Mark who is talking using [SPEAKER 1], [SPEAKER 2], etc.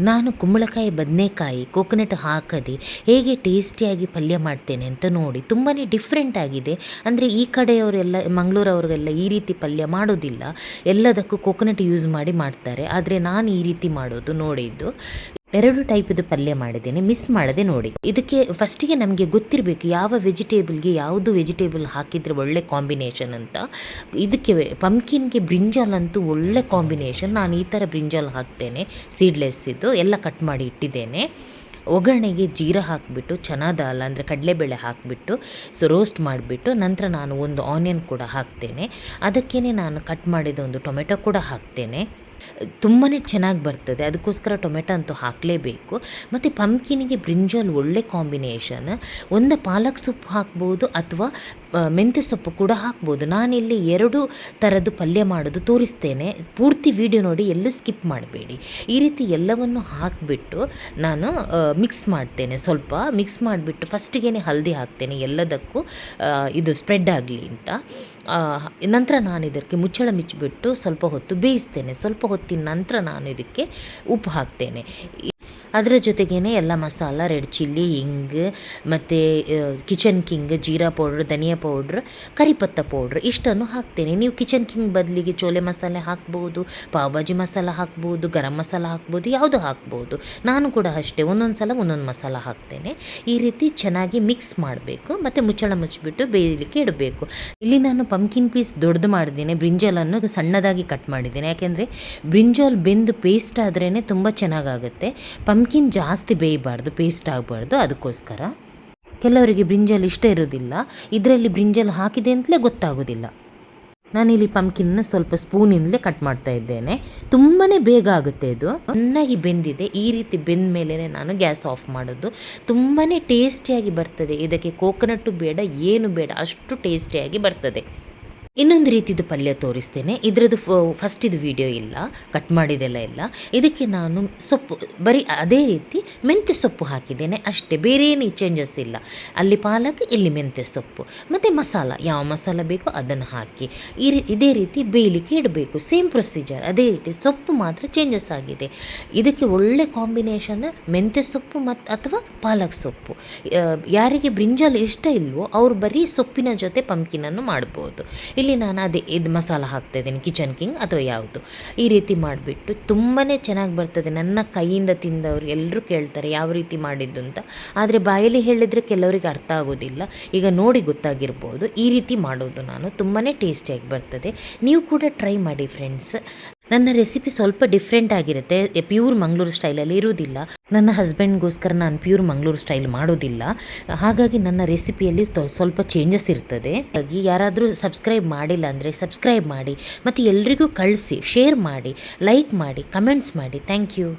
[SPEAKER 1] ನಾನು ಕುಂಬಳಕಾಯಿ ಬದನೆಕಾಯಿ ಕೋಕೋನಟ್ ಹಾಕದೆ ಹೇಗೆ ಟೇಸ್ಟಿಯಾಗಿ ಪಲ್ಯ ಮಾಡ್ತೇನೆ ಅಂತ ನೋಡಿ ತುಂಬಾ ಡಿಫ್ರೆಂಟ್ ಆಗಿದೆ. ಅಂದರೆ ಈ ಕಡೆಯವರೆಲ್ಲ, ಮಂಗಳೂರವ್ರಿಗೆಲ್ಲ ಈ ರೀತಿ ಪಲ್ಯ ಮಾಡೋದಿಲ್ಲ. ಎಲ್ಲದಕ್ಕೂ ಕೋಕೋನಟ್ ಯೂಸ್ ಮಾಡಿ ಮಾಡ್ತಾರೆ. ಆದರೆ ನಾನು ಈ ರೀತಿ ಮಾಡೋದು ನೋಡಿದ್ದು. ಎರಡು ಟೈಪ್ದು ಪಲ್ಯ ಮಾಡಿದ್ದೇನೆ ಮಿಸ್ ಮಾಡದೆ ನೋಡಿ. ಇದಕ್ಕೆ ಫಸ್ಟಿಗೆ ನಮಗೆ ಗೊತ್ತಿರಬೇಕು ಯಾವ ವೆಜಿಟೇಬಲ್ಗೆ ಯಾವುದು ವೆಜಿಟೇಬಲ್ ಹಾಕಿದರೆ ಒಳ್ಳೆ ಕಾಂಬಿನೇಷನ್ ಅಂತ. ಇದಕ್ಕೆ ಪಂಪ್ಕಿನ್ಗೆ ಬ್ರಿಂಜಾಲ್ ಅಂತೂ ಒಳ್ಳೆ ಕಾಂಬಿನೇಷನ್ ನಾನು ಈ ಥರ ಬ್ರಿಂಜಾಲ್ ಹಾಕ್ತೇನೆ ಸೀಡ್ಲೆಸ್ ಇದು ಎಲ್ಲ ಕಟ್ ಮಾಡಿ ಇಟ್ಟಿದ್ದೇನೆ. ಒಗ್ಗರಣೆಗೆ ಜೀರ ಹಾಕಿಬಿಟ್ಟು, ಚನಾ ದಾಲ್ ಅಂದರೆ ಕಡಲೆಬೇಳೆ ಹಾಕಿಬಿಟ್ಟು ಸೊ ರೋಸ್ಟ್ ಮಾಡಿಬಿಟ್ಟು, ನಂತರ ನಾನು ಒಂದು ಆನಿಯನ್ ಕೂಡ ಹಾಕ್ತೇನೆ. ಅದಕ್ಕೇ ನಾನು ಕಟ್ ಮಾಡಿದ ಒಂದು ಟೊಮೆಟೊ ಕೂಡ ಹಾಕ್ತೇನೆ. ತುಂಬಾ ಚೆನ್ನಾಗಿ ಬರ್ತದೆ. ಅದಕ್ಕೋಸ್ಕರ ಟೊಮೆಟೊ ಅಂತೂ ಹಾಕಲೇಬೇಕು. ಮತ್ತು ಪಂಕಿನಿಗೆ ಬ್ರಿಂಜಾಲ್ ಒಳ್ಳೆ ಕಾಂಬಿನೇಷನ್ ಒಂದು ಪಾಲಕ್ ಸೊಪ್ಪು ಹಾಕ್ಬೋದು ಅಥವಾ ಮೆಂತ್ಯ ಸೊಪ್ಪು ಕೂಡ ಹಾಕ್ಬೋದು. ನಾನಿಲ್ಲಿ ಎರಡು ಥರದ್ದು ಪಲ್ಯ ಮಾಡೋದು ತೋರಿಸ್ತೇನೆ. ಪೂರ್ತಿ ವಿಡಿಯೋ ನೋಡಿ, ಎಲ್ಲೂ ಸ್ಕಿಪ್ ಮಾಡಬೇಡಿ. ಈ ರೀತಿ ಎಲ್ಲವನ್ನು ಹಾಕಿಬಿಟ್ಟು ನಾನು ಮಿಕ್ಸ್ ಮಾಡ್ತೇನೆ ಸ್ವಲ್ಪ. ಮಿಕ್ಸ್ ಮಾಡಿಬಿಟ್ಟು ಫಸ್ಟಿಗೆ ಹಲ್ದಿ ಹಾಕ್ತೇನೆ. ಎಲ್ಲದಕ್ಕೂ ಇದು ಸ್ಪ್ರೆಡ್ ಆಗಲಿ ಅಂತ. ನಂತರ ನಾನು ಇದಕ್ಕೆ ಮುಚ್ಚಳ ಮಿಚ್ಚಿಬಿಟ್ಟು ಸ್ವಲ್ಪ ಹೊತ್ತು ಬೇಯಿಸ್ತೇನೆ. ಸ್ವಲ್ಪ ಹೊತ್ತಿನ ನಂತರ ನಾನು ಇದಕ್ಕೆ ಉಪ್ಪು ಹಾಕ್ತೇನೆ. ಅದರ ಜೊತೆಗೇ ಎಲ್ಲ ಮಸಾಲ, ರೆಡ್ ಚಿಲ್ಲಿ, ಹಿಂಗ್, ಮತ್ತು Kitchen King, jeera powder, dhania powder, ಕರಿಪತ್ತ powder, ಇಷ್ಟನ್ನು ಹಾಕ್ತೇನೆ. ನೀವು ಕಿಚನ್ ಕಿಂಗ್ ಬದಲಿಗೆ ಚೋಲೆ ಮಸಾಲೆ ಹಾಕ್ಬೋದು, ಪಾವ್ಭಾಜಿ ಮಸಾಲ ಹಾಕ್ಬೋದು, ಗರಂ ಮಸಾಲ ಹಾಕ್ಬೋದು, ಯಾವುದು ಹಾಕ್ಬೋದು. ನಾನು ಕೂಡ ಅಷ್ಟೇ ಒಂದೊಂದು ಸಲ ಒಂದೊಂದು ಮಸಾಲ ಹಾಕ್ತೇನೆ. ಈ ರೀತಿ ಚೆನ್ನಾಗಿ ಮಿಕ್ಸ್ ಮಾಡಬೇಕು, ಮತ್ತು ಮುಚ್ಚಳ ಮುಚ್ಚಿಬಿಟ್ಟು ಬೇಯಲಿಕ್ಕೆ ಇಡಬೇಕು. ಇಲ್ಲಿ ನಾನು ಪಂಕಿನ್ ಪೀಸ್ ದೊಡ್ಡದು ಮಾಡಿದ್ದೀನಿ, ಬ್ರಿಂಜಾಲನ್ನು ಸಣ್ಣದಾಗಿ ಕಟ್ ಮಾಡಿದ್ದೀನಿ. ಯಾಕೆಂದರೆ ಬ್ರಿಂಜಾಲ್ ಬೆಂದು ಪೇಸ್ಟ್ ಆದ್ರೇ ತುಂಬ ಚೆನ್ನಾಗಾಗುತ್ತೆ. ಪಂಕಿನ್ ಜಾಸ್ತಿ ಬೇಯಬಾರ್ದು ಪೇಸ್ಟ್ ಆಗಬಾರ್ದು, ಅದಕ್ಕೋಸ್ಕರ. ಕೆಲವರಿಗೆ ಬ್ರಿಂಜಲ್ ಇಷ್ಟ ಇರೋದಿಲ್ಲ. ಇದರಲ್ಲಿ ಬ್ರಿಂಜಲ್ ಹಾಕಿದೆ ಅಂತಲೇ ಗೊತ್ತಾಗೋದಿಲ್ಲ. ನಾನಿಲ್ಲಿ ಪಂಪ್ಕಿನ್ನ ಸ್ವಲ್ಪ ಸ್ಪೂನಿಂದಲೇ ಕಟ್ ಮಾಡ್ತಾ ಇದ್ದೇನೆ. ತುಂಬಾ ಬೇಗ ಆಗುತ್ತೆ ಇದು. ಚೆನ್ನಾಗಿ ಬೆಂದಿದೆ. ಈ ರೀತಿ ಬೆಂದ ಮೇಲೆ ನಾನು ಗ್ಯಾಸ್ ಆಫ್ ಮಾಡೋದು. ತುಂಬಾ ಟೇಸ್ಟಿಯಾಗಿ ಬರ್ತದೆ. ಇದಕ್ಕೆ ಕೋಕೋನಟ್ಟು ಬೇಡ, ಏನು ಬೇಡ, ಅಷ್ಟು ಟೇಸ್ಟಿಯಾಗಿ ಬರ್ತದೆ. ಇನ್ನೊಂದು ರೀತಿದು ಪಲ್ಯ ತೋರಿಸ್ತೇನೆ. ಇದರದ್ದು ಫಸ್ಟ್ ಇದು ವಿಡಿಯೋ ಇಲ್ಲ ಕಟ್ ಮಾಡಿದೆಲ್ಲ ಇಲ್ಲ. ಇದಕ್ಕೆ ನಾನು ಸೊಪ್ಪು, ಬರೀ ಅದೇ ರೀತಿ ಮೆಂತ್ಯ ಸೊಪ್ಪು ಹಾಕಿದ್ದೇನೆ ಅಷ್ಟೇ, ಬೇರೆ ಏನು ಚೇಂಜಸ್ ಇಲ್ಲ. ಅಲ್ಲಿ ಪಾಲಕ್, ಇಲ್ಲಿ ಮೆಂತ್ಯ ಸೊಪ್ಪು. ಮತ್ತು ಮಸಾಲ, ಯಾವ ಮಸಾಲ ಬೇಕೋ ಅದನ್ನು ಹಾಕಿ, ಈ ರೀ, ಇದೇ ರೀತಿ ಬೇಯಲಿಕ್ಕೆ ಇಡಬೇಕು. ಸೇಮ್ ಪ್ರೊಸೀಜರ್ ಅದೇ ರೀತಿ ಸೊಪ್ಪು ಮಾತ್ರ ಚೇಂಜಸ್ ಆಗಿದೆ. ಇದಕ್ಕೆ ಒಳ್ಳೆ ಕಾಂಬಿನೇಷನ್ ಮೆಂತ್ಯ ಸೊಪ್ಪು ಮತ್ತು ಅಥವಾ ಪಾಲಕ್ ಸೊಪ್ಪು. ಯಾರಿಗೆ ಬ್ರಿಂಜಾಲ್ ಇಷ್ಟ ಇಲ್ವೋ ಅವರು ಬರೀ ಸೊಪ್ಪಿನ ಜೊತೆ ಪಂಪ್ಕಿನನ್ನು ಮಾಡ್ಬೋದು. ಇಲ್ಲಿ ನಾನು ಅದೇ ಇದು ಮಸಾಲ ಹಾಕ್ತಾ ಇದ್ದೀನಿ ಕಿಚನ್ ಕಿಂಗ್ ಅಥವಾ ಯಾವುದು. ಈ ರೀತಿ ಮಾಡಿಬಿಟ್ಟು ತುಂಬಾ ಚೆನ್ನಾಗಿ ಬರ್ತದೆ. ನನ್ನ ಕೈಯಿಂದ ತಿಂದವರು ಎಲ್ಲರೂ ಕೇಳ್ತಾರೆ ಯಾವ ರೀತಿ ಮಾಡಿದ್ದು ಅಂತ. ಆದರೆ ಬಾಯಲ್ಲಿ ಹೇಳಿದರೆ ಕೆಲವರಿಗೆ ಅರ್ಥ ಆಗೋದಿಲ್ಲ. ಈಗ ನೋಡಿ ಗೊತ್ತಾಗಿರ್ಬೋದು. ಈ ರೀತಿ ಮಾಡೋದು ನಾನು. ತುಂಬಾ ಟೇಸ್ಟಿಯಾಗಿ ಬರ್ತದೆ. ನೀವು ಕೂಡ ಟ್ರೈ ಮಾಡಿ ಫ್ರೆಂಡ್ಸ್ ನನ್ನ ರೆಸಿಪಿ ಸ್ವಲ್ಪ ಡಿಫ್ರೆಂಟ್ ಆಗಿರುತ್ತೆ. ಪ್ಯೂರ್ ಮಂಗಳೂರು ಸ್ಟೈಲಲ್ಲಿ ಇರುವುದಿಲ್ಲ. ನನ್ನ ಹಸ್ಬೆಂಡ್ಗೋಸ್ಕರ ನಾನು ಪ್ಯೂರ್ ಮಂಗಳೂರು ಸ್ಟೈಲ್ ಮಾಡೋದಿಲ್ಲ. ಹಾಗಾಗಿ ನನ್ನ ರೆಸಿಪಿಯಲ್ಲಿ ಸ್ವಲ್ಪ ಚೇಂಜಸ್ ಇರ್ತದೆ. ಹಾಗಾಗಿ ಯಾರಾದರೂ ಸಬ್ಸ್ಕ್ರೈಬ್ ಮಾಡಿಲ್ಲ ಅಂದರೆ ಸಬ್ಸ್ಕ್ರೈಬ್ ಮಾಡಿ, ಮತ್ತು ಎಲ್ರಿಗೂ ಕಳಿಸಿ ಶೇರ್ ಮಾಡಿ ಲೈಕ್ ಮಾಡಿ ಕಮೆಂಟ್ಸ್ ಮಾಡಿ. Thank you